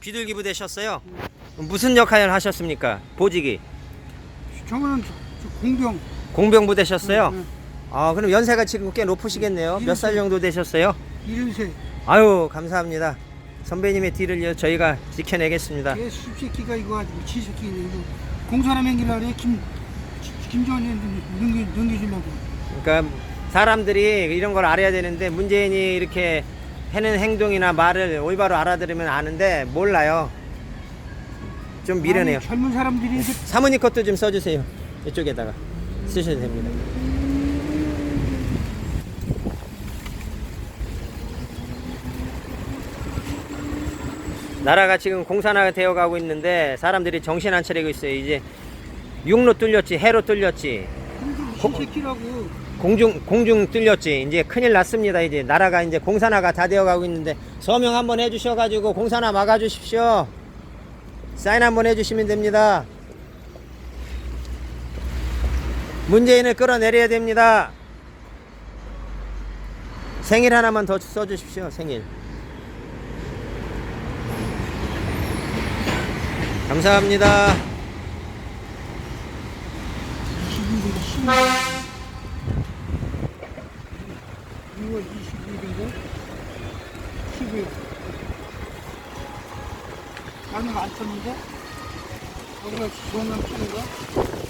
비둘기부 되셨어요? 무슨 역할을 하셨습니까? 보직이 저거는 저- 저 공병. 공병부 되셨어요? 응, 아 그럼 연세가 지금 꽤 높으시겠네요. 몇 살 정도 되셨어요? 응. 이른새. 아유 감사합니다. 선배님의 뒤를 저희가 지켜내겠습니다. 걔 숲새끼가 이거 가지고 치새끼 이거 공사람 행기라 그래 김 김정은이 넘기 넘겨주려고. 그러니까 사람들이 이런 걸 알아야 되는데 문재인이 이렇게 하는 행동이나 말을 올바로 알아들으면 아는데 몰라요. 좀 미련해요. 아니, 젊은 사람들이 이제 사모님 것도 좀 써주세요. 이쪽에다가 쓰셔도 됩니다. 나라가 지금 공산화가 되어가고 있는데 사람들이 정신 안 차리고 있어요. 이제 육로 뚫렸지, 해로 뚫렸지, 치새끼라고. 공중 공중 뚫렸지. 이제 큰일 났습니다. 이제 나라가 이제 공산화가 다 되어가고 있는데 서명 한번 해주셔가지고 공산화 막아주십시오. 사인 한번 해주시면 됩니다. 문재인을 끌어내려야 됩니다. 생일 하나만 더 써주십시오. 생일. 감사합니다. 6월 22일인가? 10일. 나는 안 쳤는데? 우리가 지원한 편인가?